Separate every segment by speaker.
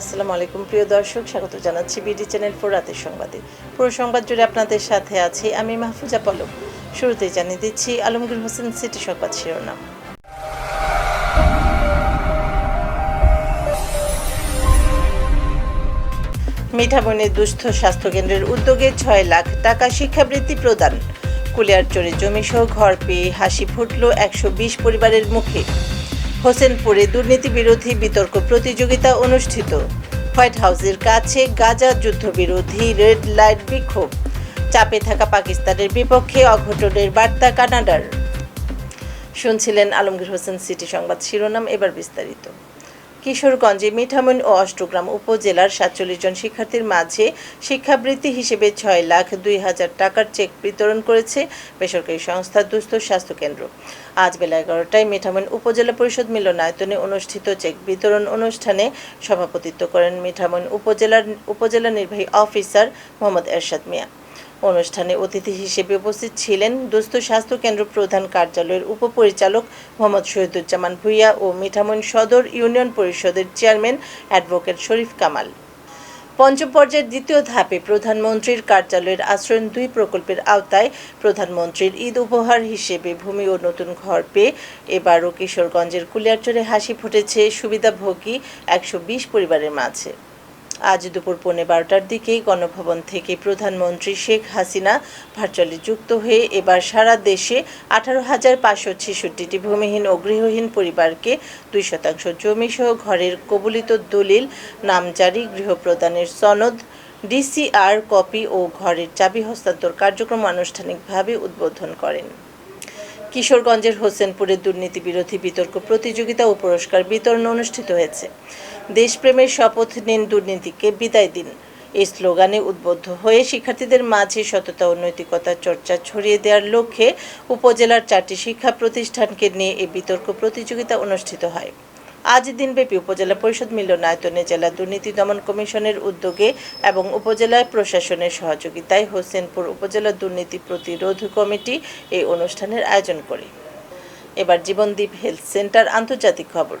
Speaker 1: আসসালামু আলাইকুম, প্রিয় দর্শক, স্বাগত জানাচ্ছি বিডি চ্যানেল ফোর রাতের সংবাদে। পুরো সংবাদ জুড়ে আপনাদের সাথে আছি আমি মাহফুজা পলক শুরুতেই জানিয়ে দিচ্ছি, আলমগীর হোসেন সিটি সংবাদ শিরোনাম। মিঠাবনের দুস্থ স্বাস্থ্যকেন্দ্রের উদ্যোগে ছয় লাখ টাকা শিক্ষাবৃত্তি প্রদান। কুলিয়ার কুলিয়ারচরে জমিসহ ঘর পেয়ে হাসি ফুটল একশো বিশ পরিবারের মুখে। হোসেনপুরে দুর্নীতি বিরোধী বিতর্ক প্রতিযোগিতা অনুষ্ঠিত। হোয়াইট হাউসের কাছে গাজা যুদ্ধবিরোধী রেড লাইট বিক্ষোভ। চাপে থাকা পাকিস্তানের বিপক্ষে অঘটনের বার্তা কানাডার। শুনছিলেন আলমগীর হোসেন, সিটি সংবাদ শিরোনাম, এবার বিস্তারিত। কিশোরগঞ্জে মিঠামইন ও অষ্টগ্রাম উপজেলার সাতচল্লিশ জন শিক্ষার্থীর মাঝে শিক্ষাবৃত্তি হিসেবে ছয় লাখ দুই হাজার টাকার চেক বিতরণ করেছে বেসরকারি সংস্থা দুস্থ স্বাস্থ্য কেন্দ্র। আজ বেলা এগারোটায় মিঠামইন উপজেলা পরিষদ মিলনায়তনে অনুষ্ঠিত চেক বিতরণ অনুষ্ঠানে সভাপতিত্ব করেন মিঠামইন উপজেলার উপজেলা নির্বাহী অফিসার মোহাম্মদ এরশাদ মিয়া। অনুষ্ঠানে অতিথি হিসেবে উপস্থিত ছিলেন দুস্থ স্বাস্থ্য কেন্দ্র প্রধান কার্যালয়ের উপপরিচালক মোহাম্মদ শহীদুজ্জামান ভুইয়া ও মিঠামইন সদর ইউনিয়ন পরিষদের চেয়ারম্যান অ্যাডভোকেট শরীফ কামাল। পঞ্চম পর্যায়ের দ্বিতীয় ধাপে প্রধানমন্ত্রীর কার্যালয়ের আশ্রয়ণ দুই প্রকল্পের আওতায় প্রধানমন্ত্রীর ঈদ উপহার হিসেবে ভূমি ও নতুন ঘর পেয়ে এবারও কিশোরগঞ্জের কুলিয়ারচরে হাসি ফুটেছে সুবিধাভোগী একশো বিশ পরিবারের মাঝে। আজ দুপুর পৌনে বারোটার দিকে গণভবন থেকে প্রধানমন্ত্রী শেখ হাসিনা ভার্চুয়ালি যুক্ত হয়ে এবার সারা দেশে আঠারো হাজার পাঁচশো ছেষট্টিটি ভূমিহীন ও গৃহহীন পরিবারকে দুই শতাংশ জমিসহ ঘরের কবলিত দলিল নামজারি গৃহ প্রদানের সনদ, ডিসিআর কপি ও ঘরের চাবি হস্তান্তর কার্যক্রম আনুষ্ঠানিকভাবে উদ্বোধন করেন। কিশোরগঞ্জের হোসেনপুরে দুর্নীতি বিরোধী বিতর্ক প্রতিযোগিতা ও পুরস্কার বিতরণ অনুষ্ঠিত হয়েছে। দেশপ্রেমের শপথ নিন দুর্নীতিকে বিদায় দিন। এই স্লোগানে উদ্বুদ্ধ হয়ে শিক্ষার্থীদের মাঝে সততা ও নৈতিকতার চর্চা ছড়িয়ে দেওয়ার লক্ষ্যে উপজেলার চারটি শিক্ষা প্রতিষ্ঠানকে নিয়ে এই বিতর্ক প্রতিযোগিতা অনুষ্ঠিত হয়। আজ দিনব্যাপী উপজেলা পরিষদ মিলনায়তনে জেলা দুর্নীতি দমন কমিশনের উদ্যোগে এবং উপজেলায় প্রশাসনের সহযোগিতায় হোসেনপুর উপজেলা দুর্নীতি প্রতিরোধ কমিটি এই অনুষ্ঠানের আয়োজন করে। এবার জীবনদ্বীপ হেলথ সেন্টার আন্তর্জাতিক খবর।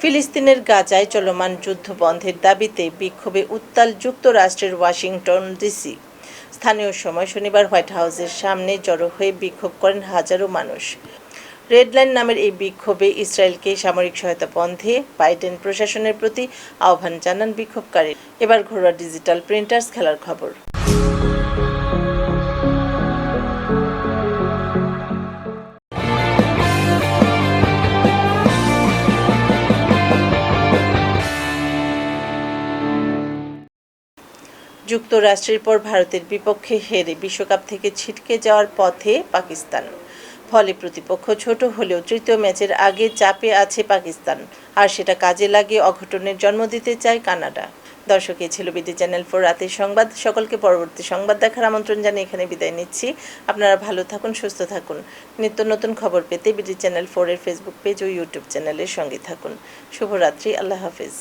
Speaker 1: ফিলিস্তিনের গাজায় চলমান যুদ্ধ বন্ধের দাবিতে বিক্ষোভে উত্তাল যুক্তরাষ্ট্রের ওয়াশিংটন ডিসি। স্থানীয় সময় শনিবার হোয়াইট হাউসের সামনে জড়ো হয়ে বিক্ষোভ করেন হাজারো মানুষ। রেড লাইন নামের এই বিক্ষোভে ইসরায়েলকে সামরিক সহায়তা বন্ধে বাইডেন প্রশাসনের প্রতি আহ্বান জানান বিক্ষোভকারী এবার ঘরোয়া ডিজিটাল প্রিন্টার্স খেলার খবর। যুক্তরাষ্ট্রের পর ভারতের বিপক্ষে হেরে বিশ্বকাপ থেকে ছিটকে যাওয়ার পথে পাকিস্তান। ফলে প্রতিপক্ষ ছোট হলেও তৃতীয় ম্যাচের আগে চাপে আছে পাকিস্তান। আর সেটা কাজে লাগিয়ে অঘটনের জন্ম দিতে চায় কানাডা। দর্শক ছিল বিডি চ্যানেল ফোর রাতের সংবাদ। সকলকে পরবর্তী সংবাদ দেখার আমন্ত্রণ জানিয়ে এখানে বিদায় নিচ্ছি। আপনারা ভালো থাকুন, সুস্থ থাকুন। নিত্য নতুন খবর পেতে বিডি চ্যানেল ফোরের ফেসবুক পেজ ও ইউটিউব চ্যানেলের সঙ্গে থাকুন। শুভরাত্রি, আল্লাহ হাফিজ।